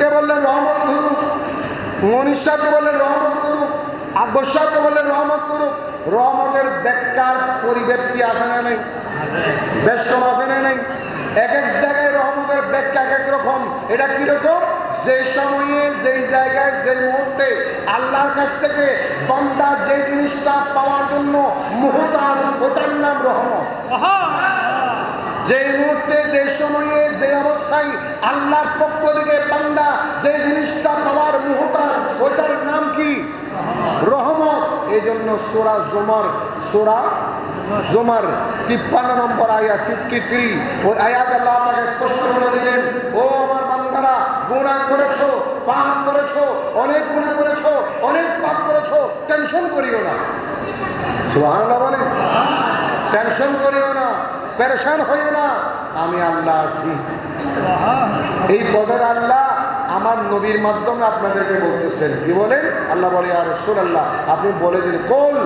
হুজুরকে বললেন রহমত করুক মনীষ সাহকে বললেন রহমত করুক আকবর সাহকে বললেন রহমত করুক রহমতের ব্যাখ্যার পরিব্যক্তি আসে না নেই? বেশ কম আসে না নেই। এক এক জায়গায় রহমতের ব্যাখ্যা এক এক রকম। এটা কীরকম যে সময়ে যেই জায়গায়, যে মুহূর্তে আল্লাহর কাছ থেকে বান্দা যে জিনিসটা পাওয়ার জন্য মুহতাজ, ওটার নাম রহমত। যে মুহূর্তে যে সময়ে যে অবস্থায় আল্লাহর পক্ষ থেকে পান্ডা যে জিনিসটা পাওয়ার মুহতাজ ওটার নাম কি? রহমত। এই জন্য সোরা জোমার সোরা জোমার তিপ্পান্ন নম্বর আয়াত ফিফটি থ্রি ওই আয়াত আল্লাহ আমাকে স্পষ্ট করে দিলেন ও আমার বান্দারা গুণা করেছ পাপ করেছ অনেক গুণা করেছ অনেক পাপ করেছ টেনশন করিও না। বলেন। টেনশন করিও না। পেরেশান হয়ে না, আমি আল্লাহ আছি। এই কদর আল্লাহ আমার নবীর মাধ্যমে আপনাদেরকে বলতেছেন। কি বলেন? আল্লাহ বলে আর রসুল আল্লাহ আপনি বলে দিন, কোল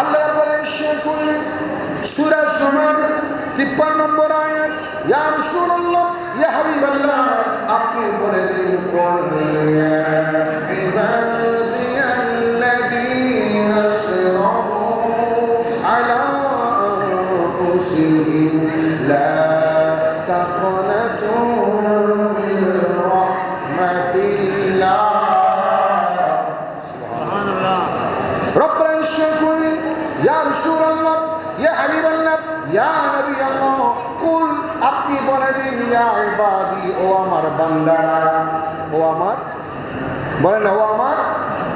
আল্লাহ করলেন, সূরা জুমার 53 নম্বর আয়াত, ইয়া রাসূলুল্লাহ ইয়া হাবিবাল্লাহ আপনি বলে দিন ইয়া ইবাদি। নবী আপনি ও আমার বান্দারা। ও আমার, বলেন, ও আমার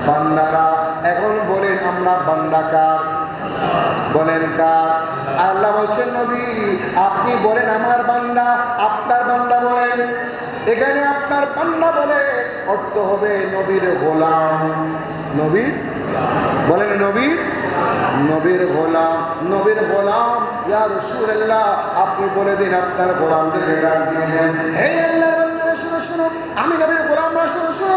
বান্দারা। এখন বলেন, আমরা বান্দাকার বলেন, কার? আল্লাহ বলছেন, নবী, আপনি বলেন, আমার বান্দা, আপনার বান্দা বলেন। এখানে আপনার বান্দা বলে অর্থ হবে নবীর গোলাম। নবীর, বলেন, নবীর নবীর গোলাম নবীর গোলাম, ইয়া রাসূলুল্লাহ, আপনি বলে দিন, আপনার গোলামদেরকে ডাক দিয়ে দেন। হে বান্দারা, শুনো শুনো, আমি নবীর গোলামরা শুনো শুনো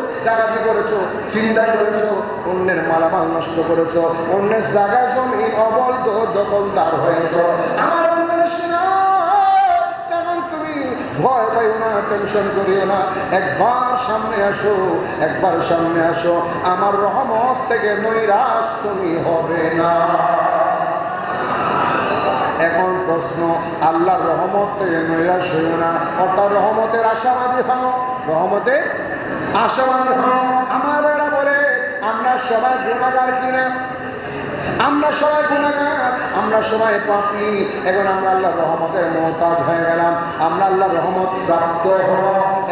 ডাকাতি করেছ চিন্তা করেছ, অন্যের মালামাল নষ্ট করেছ, অন্যের জায়গা জমি অবৈধ দখলদার হয়েছ। আমার অন্যের শোনো ভয় পাইও না, টেনশন করিও না। একবার সামনে আসো, একবার সামনে আসো, আমার রহমত থেকে নৈরাশ তুমি হবে না। এখন প্রশ্ন, আল্লাহর রহমত থেকে নৈরাশ হইও না, অর্থাৎ রহমতের আশাবাদী হও, রহমতের আশাবাদী হও আমার বেড়া বলে, আমরা সবাই গুণাগার কিনা আমরা সবাই গুণাগার, আমরা সবাই পাপি। এখন আমরা আল্লাহর রহমতের মহতাজ হয়ে গেলাম। আমরা আল্লাহর রহমত প্রাপ্ত হব।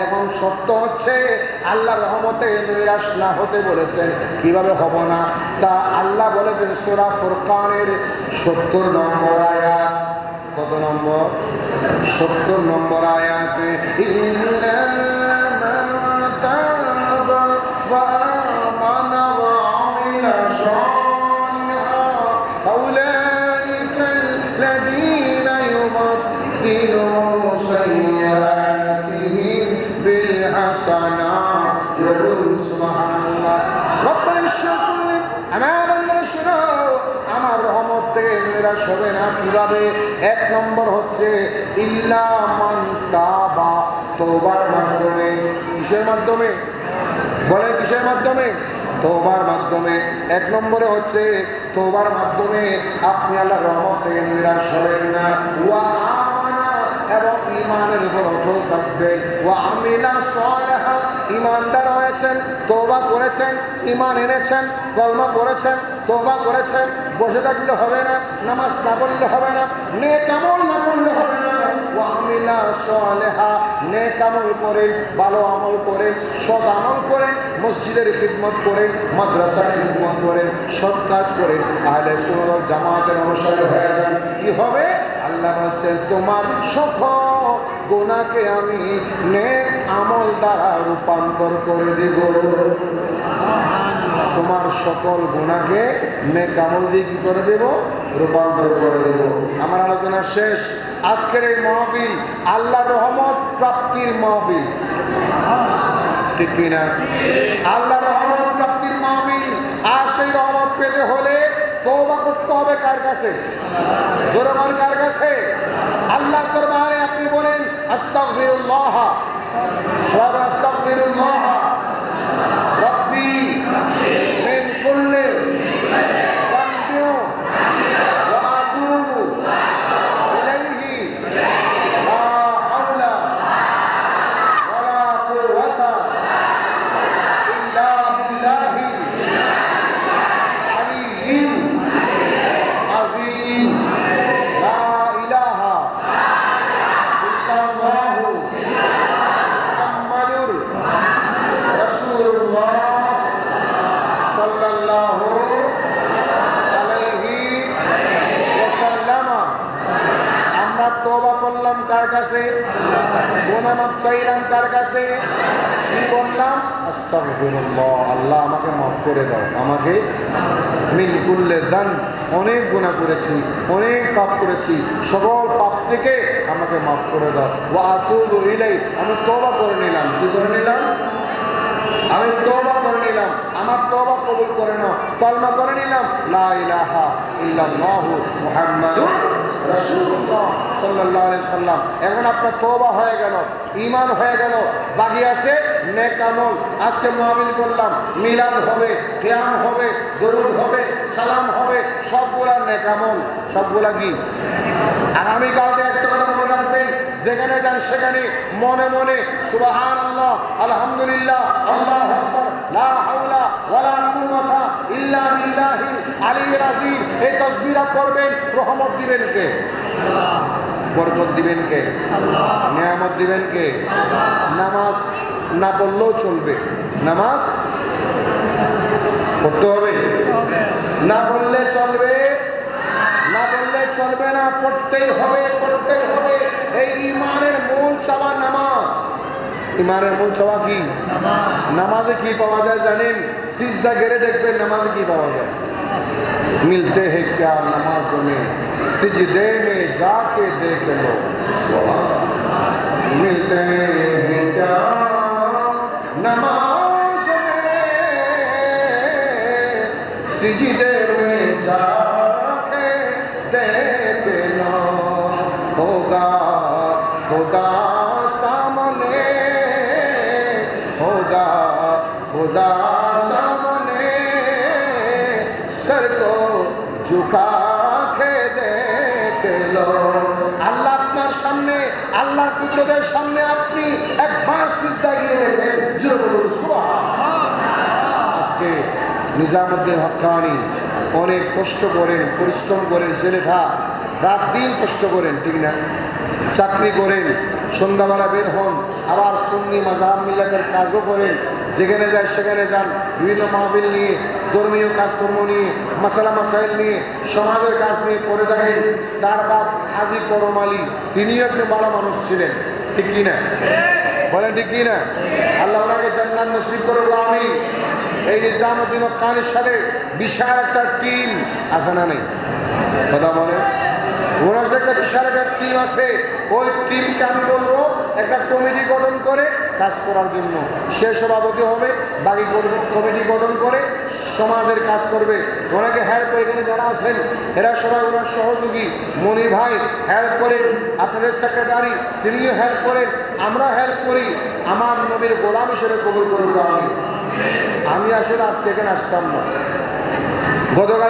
এখন সত্য হচ্ছে, আল্লাহর রহমতে নৈরাশ না হতে বলেছেন। কীভাবে হব না? তা আল্লাহ বলেছেন, সোরা ফুরকানের সত্তর নম্বর আয়াত। কত নম্বর? সত্তর নম্বর আয়াতে ইল্লা বান্দারা শোনো আমার রহমত থেকে নিরাশ হবে না কীভাবে? এক নম্বর হচ্ছে, ইল্লা মান তাবা। তোবার মাধ্যমে। কিসের মাধ্যমে? বলেন কিসের মাধ্যমে? তোবার মাধ্যমে। এক নম্বরে হচ্ছে তোবার মাধ্যমে আপনি আল্লাহ রহমত থেকে নিরাশ হবেন না। ওয়া এবং ইমানের উপর অটল থাকবেন। ওয়া আমিলা সালেহা। ইমানদার হয়েছেন তোবা করেছেন ইমান এনেছেন, কলমা পড়েছেন তোবা করেছেন, বসে থাকলে হবে না, নামাজ না পড়লে হবে না নে আমল না করলে হবে না। ওয়া আমিলা সালেহা, নেক আমল করেন, ভালো আমল করেন, সৎ আমল করেন, মসজিদের খিদমত করেন, মাদ্রাসার খিদমত করেন, সৎ কাজ করেন, আহলে সুন্নাত জামাতের অনুসারী হয়ে যান। কি হবে? আল্লাহ আল্লাহ বলছেন, তোমার সকল গোনাকে আমি নেক আমল দ্বারা রূপান্তর করে দেব। তোমার সকল গুণাকে নেক দিয়ে কি করে দেব? রূপান্তর করে দেব। আমার আলোচনা শেষ। আজকের এই মাহফিল আল্লাহ রহমত প্রাপ্তির মাহফিল। ঠিক কিনা আল্লাহ রহমত প্রাপ্তির মাহফিল। আর সেই রহমত পেতে হলে তওবা করতে হবে কার কাছে? জোরমান কার কাছে? আল্লাহর দরবারে আপনি বলেন, আস্তাগফিরুল্লাহ। সবাই আস্তাগফিরুল্লাহ। কাছে গুনাহ মাফ চাইলাম কার কাছে। কি বললাম? আস্তাগফিরুল্লাহ, আল্লাহ আমাকে মাফ করে দাও। আমাকে মিন কুল্লে দান অনেক গুনাহ করেছি, অনেক পাপ করেছি, সকল পাপ থেকে আমাকে মাফ করে দাও। ওয়া আতুবু ইলাই আমি তওবা করে নিলাম। কি করে নিলাম? আমি তওবা করে নিলাম। আমার তওবা কবুল করে নাও। কলমা করে নিলাম। লা ইলাহা ইল্লাল্লাহু মুহাম্মাদুর রাসূলুল্লাহ সাল্লাল্লাহু সাল্লাম। এখন আপনার তোবা হয়ে গেল ইমান হয়ে গেল, বাকি আছে নেকামল আজকে মহামিন করলাম, মিলাদ হবে, ক্যাম হবে, দরুদ হবে, সালাম হবে, সবগুলা নেকামল সবগুলা কি? আগামীকালকে একটা কথা যেখানে যান সেখানে মনে মনে সুবাহান আল্লাহ আলহামদুলিল্লাহ আল্লাহ ওয়ালা পড়বেন নামাজ না চলবে। নামাজ পড়তে হবে? না বললে চলবে? না বললে চলবে না, পড়তেই হবে পড়তেই হবে। এই ইমানের মূল চাওয়া নামাজ ইমানের মূল চাওয়া কি নামাজে কি পাওয়া যায় জানেন সিজদা গেড়ে দেখবেন নামাজে কি পাওয়া যায় मिलते हैं क्या नमाज में सिजदे में जाके देख लो मिलते हैं क्या नमाज में सिजदे में जाके देख लो होगा खुदा सामने होगा खुदा सामने सर को झुका के देख लो আল্লাহ আপনার সামনে আল্লাহর কুদরতের সামনে আপনি একবার সিজদা গিয়ে দেখেন জুড়ে বলুন সুবহান আজকে নিজামুদ্দিন হক্কানি অনেক কষ্ট করেন পরিশ্রম করেন ছেলেটা রাত দিন কষ্ট করেন ঠিক না চাকরি করেন, সন্ধ্যাবেলা বের হন, আবার সুন্নি মাজাহ মিল্লাতের কাজও করেন, যেখানে যায় সেখানে যান, বিভিন্ন মাহফিল নিয়ে, ধর্মীয় কাজকর্ম নিয়ে মশালা মাসাইল নিয়ে, সমাজের কাজ নিয়ে পড়ে থাকেন। তার বাপ হাজি করম আলী, তিনিও একজন ভালো মানুষ ছিলেন। ঠিক কি না? বলেন ঠিক কি না? আল্লাহ ওনাকে জান্নাত নসিব করব আমি এই নিজামুদ্দিন খানের সাথে বিশাল একটা টিম আছে না নেই? কথা বলেন। ওনার একটা বিশাল একটা টিম আছে। ওই টিমকে আমি বলব, একটা কমিটি গঠন করে কাজ করার জন্য। সে সভাপতি হবে, বাকি কমিটি গঠন করে সমাজের কাজ করবে। ওনাকে হেল্প করে এখানে যারা আছেন, এরা সবাই ওনার সহযোগী। মনির ভাই হেল্প করেন। আপনাদের সেক্রেটারি তিনিও হেল্প করেন। আমরা হেল্প করি। আমার নবীর গোলাম হিসেবে কবুল করব আমি আমি আসলে আজকে এখানে আসতাম না। গতকাল